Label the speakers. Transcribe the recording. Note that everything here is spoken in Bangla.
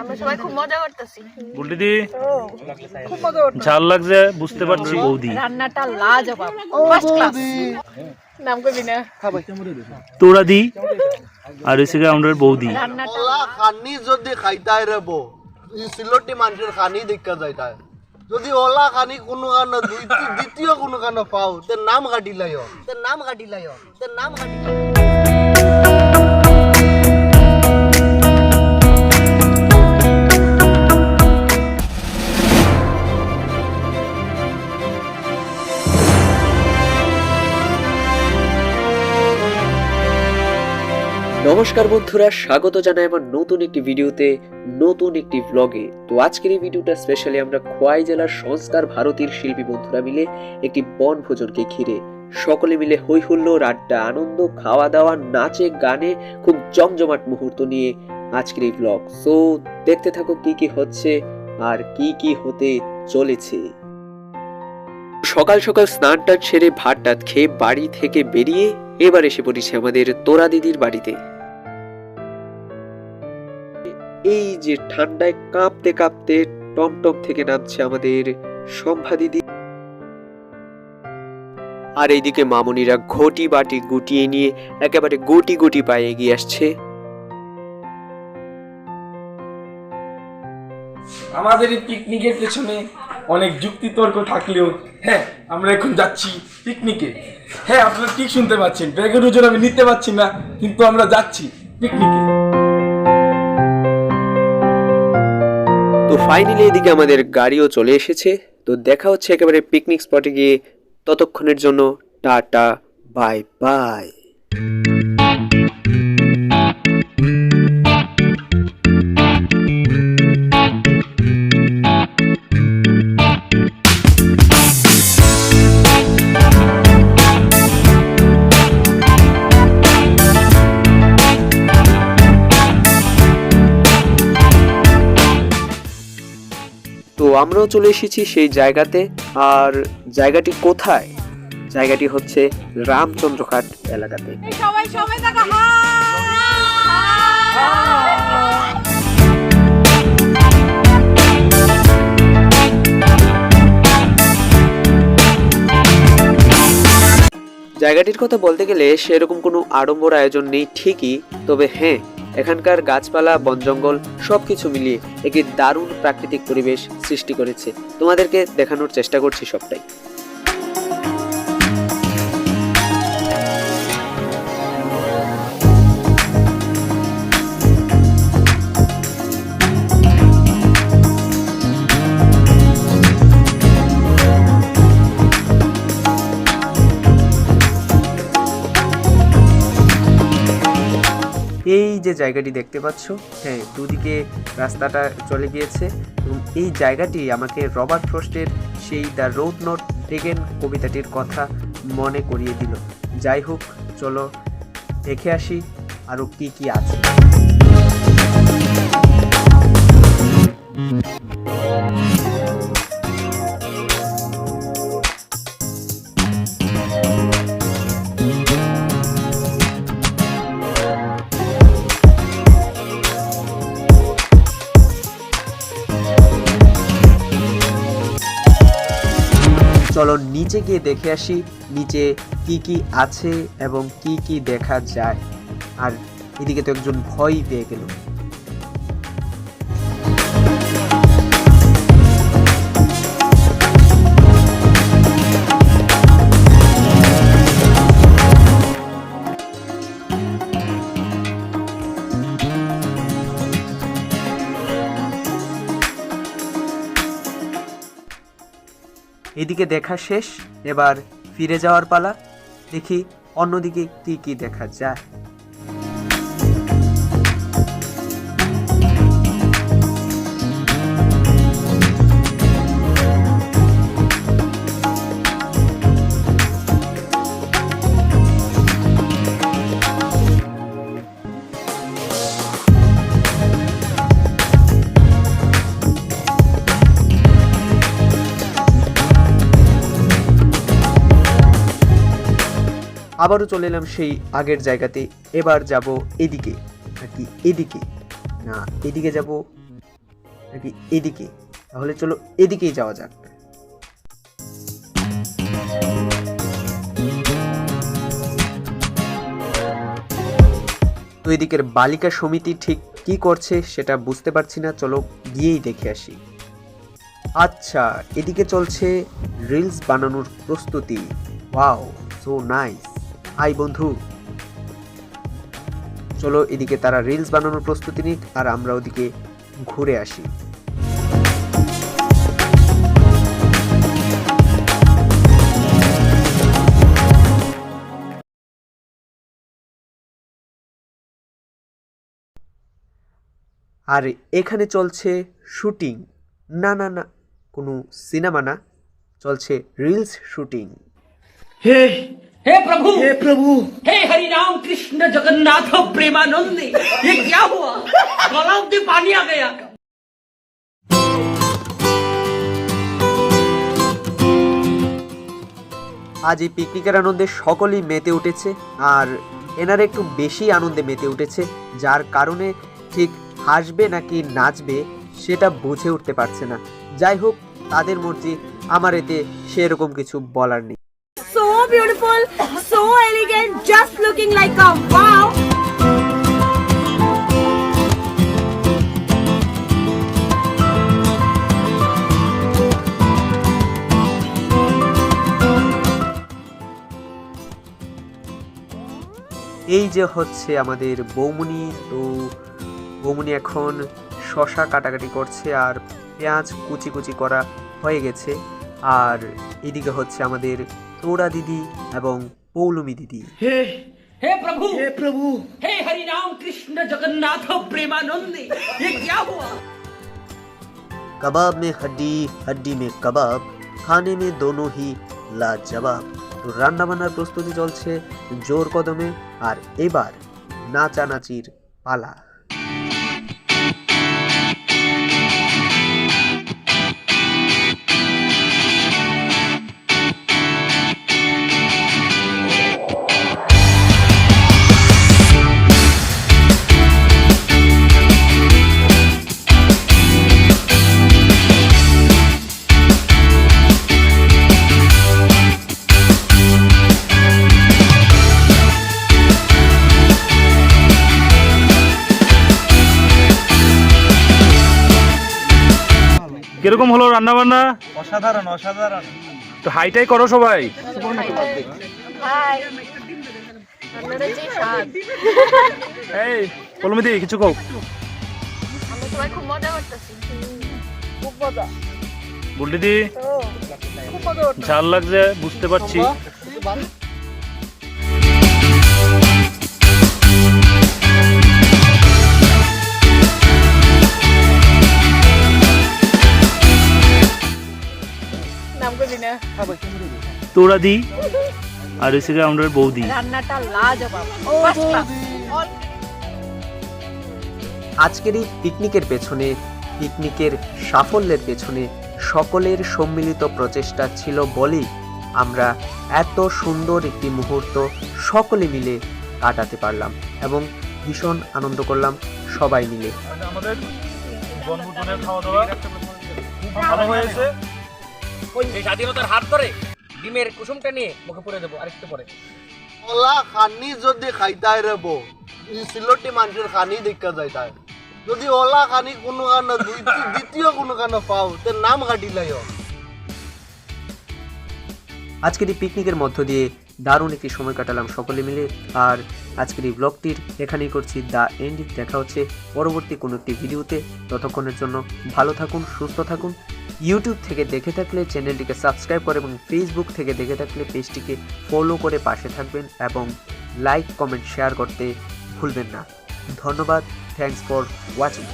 Speaker 1: আমরা সবাই খুব মজা করতেছি।
Speaker 2: বুলটি দি ঝাল লাগছে বুঝতে পারছি। বৌদি।
Speaker 1: রান্নাটা লাজবাব। ফার্স্ট ক্লাস নাম কবি না?
Speaker 2: তোরা দি আর হচ্ছে আমাদের বৌদি।
Speaker 1: রান্নাটা
Speaker 3: খানি যদি খাইতাই রে সিলটি মানুষের খানি দেখা যদি ওলা খানি কোনো কারণে দুই দ্বিতীয় কোনো কারণে পাও তে নাম কাটি লাইও তে নাম কাটি লাইও তে নাম কাটি
Speaker 4: নমস্কার বন্ধুরা, স্বাগত জানাই আমার নতুন একটি ভিডিওতে, নতুন একটি ব্লগে তো আজকের এই ভিডিওটা স্পেশালি আমরা খোয়াই জেলার সংস্কার ভারতীর শিল্পী বন্ধুরা মিলে একটি বনভোজনকে ঘিরে। সকলে মিলে হই হুল্লোড় আড্ডা, আনন্দ খাওয়া দাওয়া নাচে, গানে খুব জমজমাট মুহূর্ত নিয়ে আজকের এই ব্লগ সো দেখতে থাকো কি কি হচ্ছে আর কি কি হতে চলেছে। সকাল সকাল স্নান টান সেরে ভাত টাত খেয়ে বাড়ি থেকে বেরিয়ে এবার এসে পড়েছে আমাদের তোরা দিদির বাড়িতে। এই যে ঠান্ডায় কাঁপতে কাঁপতে টমটম থেকে নামছে আমাদের সম্ভা দিদি। আর এইদিকে মামুনিরা ঘটি বাটি গুটিয়ে নিয়ে একেবারে গুটি গুটি পায়ে এগিয়ে আসছে।
Speaker 5: আমাদের এই পিকনিকের পেছনে অনেক যুক্তিতর্ক থাকলেও হ্যাঁ আমরা এখন যাচ্ছি পিকনিকে। হ্যাঁ আপনারা ঠিক শুনতে পাচ্ছেন ব্যাগের ওজন আমি নিতে পারছি না, কিন্তু আমরা যাচ্ছি পিকনিকে।
Speaker 4: তো ফাইনালি এদিকে আমাদের গাড়িও চলে এসেছে। তো দেখা হচ্ছে একেবারে পিকনিক স্পটে গিয়ে। ততক্ষণের জন্য টাটা বাই বাই আমরাও চলে এসেছি সেই জায়গাতে। আর জায়গাটি কোথায়? জায়গাটি হচ্ছে রামচন্দ্রঘাট এলাকাতে।
Speaker 1: সবাই সবাই
Speaker 4: জায়গাটির কথা বলতে গেলে সেরকম কোনো আড়ম্বর আয়োজন নেই ঠিকই। তবে হ্যাঁ এখানকার গাছপালা বন জঙ্গল সব কিছু মিলিয়ে একটি দারুণ প্রাকৃতিক পরিবেশ সৃষ্টি করেছে। তোমাদেরকে দেখানোর চেষ্টা করছি সবটাই। এই যে জায়গাটি দেখতে পাচ্ছ হ্যাঁ দুদিকে রাস্তাটা চলে গিয়েছে এবং এই জায়গাটি আমাকে রবার্ট ফ্রস্টের সেই দ্য রোড নট টেগেন কবিতাটির কথা মনে করিয়ে দিল। যাই হোক, চলো দেখে আসি আরও কি কি আছে। নিচে গিয়ে দেখে আসি নিচে কি কি আছে এবং কি কি দেখা যায়। আর এদিকে তো একজন ভয় পেয়ে গেল। এদিকে দেখা শেষ। এবার ফিরে যাওয়ার পালা। দেখি অন্যদিকে কী কী দেখা যায়। আবারও চলে এলাম সেই আগের জায়গাতে। এবার যাব এদিকে, নাকি এদিকে? না, এদিকে যাব নাকি এদিকে? তাহলে চলো এদিকেই যাওয়া যাক। তো এদিকের বালিকা সমিতি ঠিক কি করছে সেটা বুঝতে পারছি না, চলো গিয়েই দেখে আসি। আচ্ছা এদিকে চলছে রিলস বানানোর প্রস্তুতি। ওয়াও সো নাইস হাই বন্ধু। চলো এদিকে তারা রিলস বানানোর প্রস্তুতি নিক, আর আমরা ওদিকে ঘুরে আসি। আর এখানে চলছে শুটিং। না না না, কোনো সিনেমা না, চলছে রিলস শুটিং।
Speaker 5: হে
Speaker 1: हे प्रभु
Speaker 5: হে প্রভু
Speaker 1: हे हरि राम कृष्ण जगन्नाथ प्रेमानंद ये क्या हुआ गलाव में पानी आ गया
Speaker 4: আজ এই পিকনিকের আনন্দে সকলেই মেতে উঠেছে আর এনারা একটু বেশি আনন্দে মেতে উঠেছে যার কারণে ঠিক হাসবে নাকি নাচবে সেটা বুঝে উঠতে পারছে না যাই হোক তাদের মর্জি আমার এতে সেরকম কিছু বলার নেই
Speaker 6: Beautiful, so elegant, just looking like a wow.
Speaker 4: এই যে হচ্ছে আমাদের বৌমনি তো বৌমনি এখন শশা কাটাকাটি করছে আর পেঁয়াজ কুচি কুচি করা হয়ে গেছে আর এদিকে হচ্ছে আমাদের তোড়া দিদি এবং পৌলমি দিদি
Speaker 5: হে
Speaker 1: हे प्रभु
Speaker 5: হে প্রভু
Speaker 1: हे हरि राम कृष्ण जगन्नाथ प्रेमानंद ये क्या हुआ
Speaker 4: कबाब में हड्डी हड्डी में कबाब খানে মে দোনো হি লাজবাব তো রান্না বান্নার প্রস্তুতি চলছে জোর কদমে আর এবার নাচানাচির পালা
Speaker 2: কীরকম হলো রান্না বান্না
Speaker 3: অসাধারণ অসাধারণ।
Speaker 2: তো হাইটাই করো সবাই। এই পলমিদি কিছু কও।
Speaker 6: খুব মজা করতেছি খুব মজা
Speaker 2: বুলটিদি
Speaker 6: খুব মজা করতেছি
Speaker 2: ঝাল লাগছে বুঝতে পারছি তোরা দি। আর এসে আমাদের বৌদি।
Speaker 6: রান্নাটা
Speaker 4: আজকের এই পিকনিকের পেছনে পিকনিকের সাফল্যের পেছনে সকলের সম্মিলিত প্রচেষ্টা ছিল বলেই আমরা এত সুন্দর একটি মুহূর্ত সকলে মিলে কাটাতে পারলাম এবং ভীষণ আনন্দ করলাম সবাই মিলে।
Speaker 2: আমাদের বনভোজনের খাওয়া দাওয়া খুব ভালো হয়েছে।
Speaker 1: এই স্বাধীনতার হাত ধরে ডিমের কুসুমটা নিয়ে মুখে পুরে দেবো আরেকটু পরে।
Speaker 3: ওলা খানি যদি খাইতাই রে সিলটি মানুষের খানি দেখা যাইতাই। যদি ওলা খানি কোনো কারণে দ্বিতীয় কোনো কারণে পাও তে নাম কাটিলাই
Speaker 4: আজকের এই পিকনিকের মধ্য দিয়ে দারুণ একটি সময় কাটালাম সকলে মিলে। আর আজকের এই ব্লগটির এখানেই করছি দ্য এন্ড, দেখা হচ্ছে পরবর্তী কোনো একটি ভিডিওতে। ততক্ষণের জন্য ভালো থাকুন, সুস্থ থাকুন। ইউটিউব থেকে দেখে থাকলে চ্যানেলটিকে সাবস্ক্রাইব করে এবং ফেসবুক থেকে দেখে থাকলে পেজটিকে ফলো করে পাশে থাকবেন এবং লাইক কমেন্ট শেয়ার করতে ভুলবেন না। ধন্যবাদ থ্যাংকস ফর ওয়াচিং